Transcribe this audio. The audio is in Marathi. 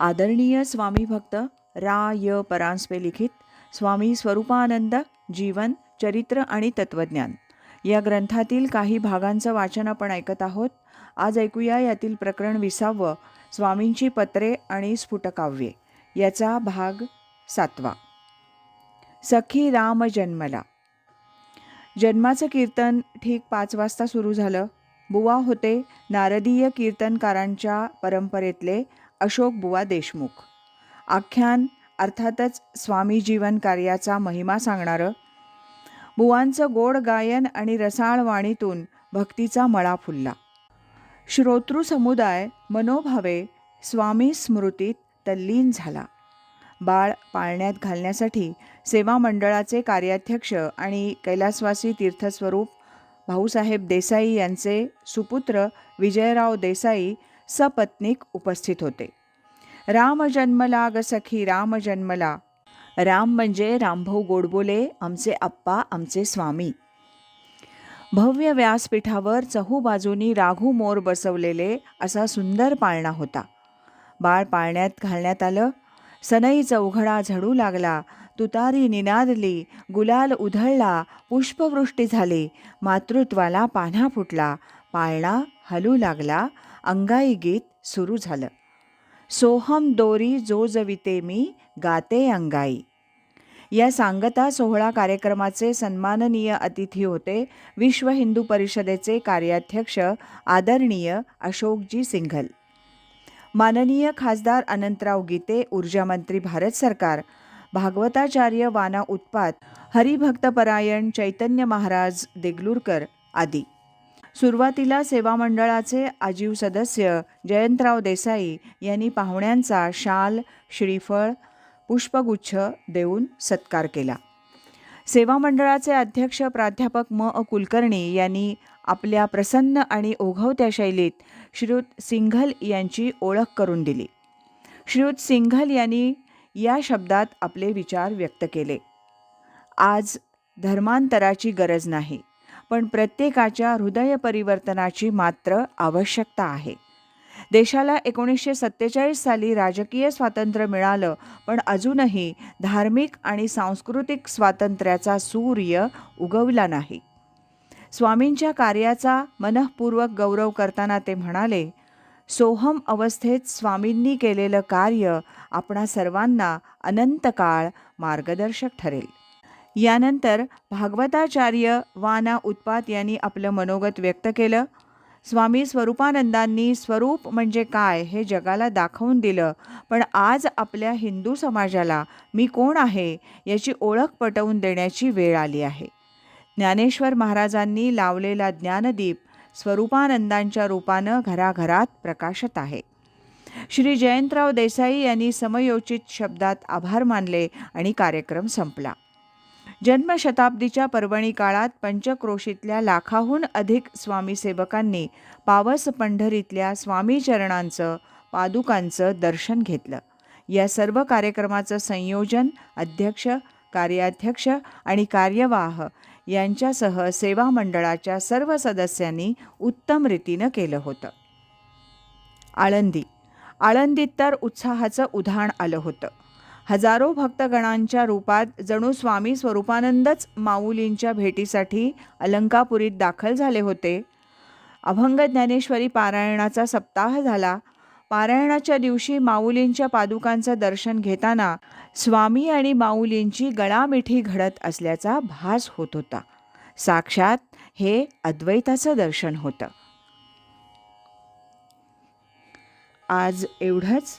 आदरणीय स्वामी भक्त रा य परांजपे लिखित स्वामी स्वरूपानंद जीवन चरित्र आणि तत्वज्ञान. या ग्रंथातील काही भागांचं वाचन आपण ऐकत आहोत. आज ऐकूया यातील प्रकरण विसावं स्वामींची पत्रे आणि स्फुटकाव्ये. याचा भाग सातवा. सखी राम जन्मला. जन्माचं कीर्तन ठीक पाच वाजता सुरू झालं. बुवा होते नारदीय कीर्तनकारांच्या परंपरेतले अशोक बुवा देशमुख. आख्यान अर्थातच स्वामी जीवन कार्याचा महिमा सांगणारं बुवांचं गोड गायन आणि रसाळ वाणीतून भक्तीचा मळा फुलला. श्रोतृ समुदाय मनोभावे स्वामी स्मृतीत तल्लीन झाला. बाळ पाळण्यात घालण्यासाठी सेवा मंडळाचे कार्याध्यक्ष आणि कैलासवासी तीर्थस्वरूप भाऊसाहेब देसाई यांचे सुपुत्र विजयराव देसाई सपत्नीक उपस्थित होते. राम जन्मला ग सखी राम जन्मला. राम म्हणजे रामभाऊ गोडबोले आमचे आप्पा आमचे स्वामी. भव्य व्यासपीठावर चहूबाजूनी राघू मोर बसवलेले असा सुंदर पाळणा होता. बाळ पाळण्यात घालण्यात आलं. सनई चौघडा झडू लागला. तुतारी निनादली. गुलाल उधळला. पुष्पवृष्टी झाली. मातृत्वाला पान्हा फुटला. पाळणा हलू लागला अंगाई गीत सुरू झालं. सोहम दोरी जोजविते मी गाते अंगाई. या सांगता सोहळा कार्यक्रमाचे सन्माननीय अतिथी होते विश्व हिंदू परिषदेचे कार्याध्यक्ष आदरणीय अशोकजी सिंघल. माननीय खासदार अनंतराव गीते ऊर्जामंत्री भारत सरकार भागवताचार्य वाना उत्पात हरिभक्तपरायण चैतन्य महाराज देगलूरकर आदी. सुरुवातीला सेवा मंडळाचे आजीव सदस्य जयंतराव देसाई यांनी पाहुण्यांचा शाल श्रीफळ पुष्पगुच्छ देऊन सत्कार केला. सेवा मंडळाचे अध्यक्ष प्राध्यापक म. अ. कुलकर्णी यांनी आपल्या प्रसन्न आणि ओघवत्या शैलीत श्रुत सिंघल यांची ओळख करून दिली. श्रुत सिंघल यांनी या शब्दात आपले विचार व्यक्त केले. आज धर्मांतराची गरज नाही. पण प्रत्येकाच्या हृदय परिवर्तनाची मात्र आवश्यकता आहे. देशाला एकोणीसशे सत्तेचाळीस साली राजकीय स्वातंत्र्य मिळालं पण अजूनही धार्मिक आणि सांस्कृतिक स्वातंत्र्याचा सूर्य उगवला नाही. स्वामींच्या कार्याचा मनःपूर्वक गौरव करताना ते म्हणाले सोहम अवस्थेत स्वामींनी केलेलं कार्य आपणा सर्वांना अनंत काळ मार्गदर्शक ठरेल. यानंतर भागवताचार्य वाना उत्पात यांनी आपलं मनोगत व्यक्त केलं. स्वामी स्वरूपानंदांनी स्वरूप म्हणजे काय हे जगाला दाखवून दिलं. पण आज आपल्या हिंदू समाजाला मी कोण आहे याची ओळख पटवून देण्याची वेळ आली आहे. ज्ञानेश्वर महाराजांनी लावलेला ज्ञानदीप स्वरूपानंदांच्या रूपानं घराघरात प्रकाशत आहे. श्री जयंतराव देसाई यांनी समयोचित शब्दात आभार मानले आणि कार्यक्रम संपला. जन्मशताब्दीच्या पर्वणी काळात पंचक्रोशीतल्या लाखाहून अधिक स्वामीसेवकांनी पावस पंढरीतल्या स्वामीचरणांचं पादुकांचं दर्शन घेतलं. या सर्व कार्यक्रमाचं संयोजन अध्यक्ष कार्याध्यक्ष आणि कार्यवाह यांच्यासह सेवा मंडळाच्या सर्व सदस्यांनी उत्तम रीतीनं केलं होतं. आळंदी. आळंदीत तर उत्साहाचं उधाण आलं होतं. हजारो भक्तगणांच्या रूपात जणू स्वामी स्वरूपानंदच माऊलींच्या भेटीसाठी अलंकापुरीत दाखल झाले होते. अभंग ज्ञानेश्वरी पारायणाचा सप्ताह झाला. पारायणाच्या दिवशी माऊलींच्या पादुकांचं दर्शन घेताना स्वामी आणि माऊलींची गळामिठी घडत असल्याचा भास होत होता. साक्षात हे अद्वैताचं दर्शन होतं. आज एवढंच.